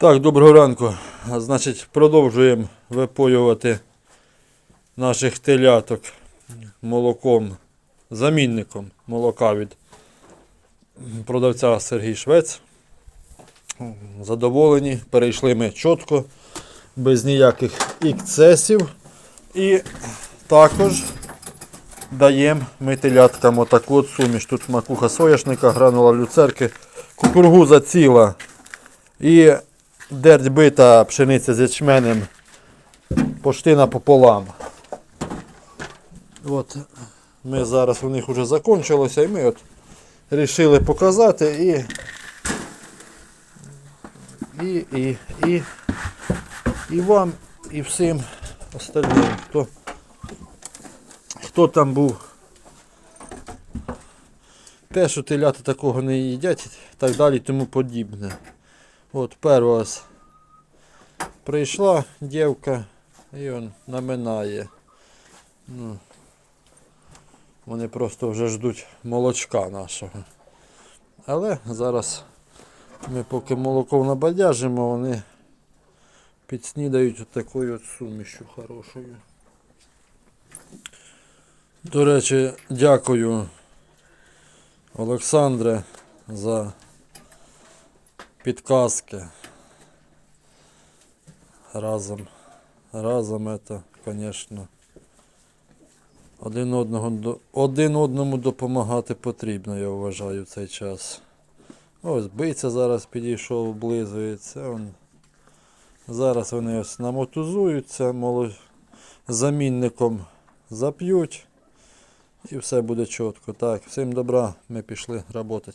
Так, доброго ранку. Значить, продовжуємо випоювати наших теляток молоком, замінником молока від продавця Сергій Швець. Задоволені, перейшли ми чітко, без ніяких ікцесів. І також даємо ми теляткам отаку от суміш. Тут макуха соняшника, гранула люцерки, кукургуза ціла. І дерть бита пшениця з ячменем почти напополам. От ми зараз у них вже закончилося і ми от вирішили показати і, і, і, і, і вам, і всім остальним, хто, хто там був. Те, що телята такого не їдять і так далі тому подібне. От перша прийшла дівка і он наминає. Ну, вони просто вже ждуть молочка нашого. Але зараз ми поки молоко набадяжимо, вони підснідають от такою от сумішю хорошою. До речі, дякую Олександре за підказки. Разом. Разом это, конечно. Один, одного, один одному допомагати потрібно, я вважаю, в цей час. Ось бийця зараз підійшов, облизується. Он. Зараз вони ось намотузуються, моло... замінником зап'ють. І все буде чітко. Так, всім добра, ми пішли працювати.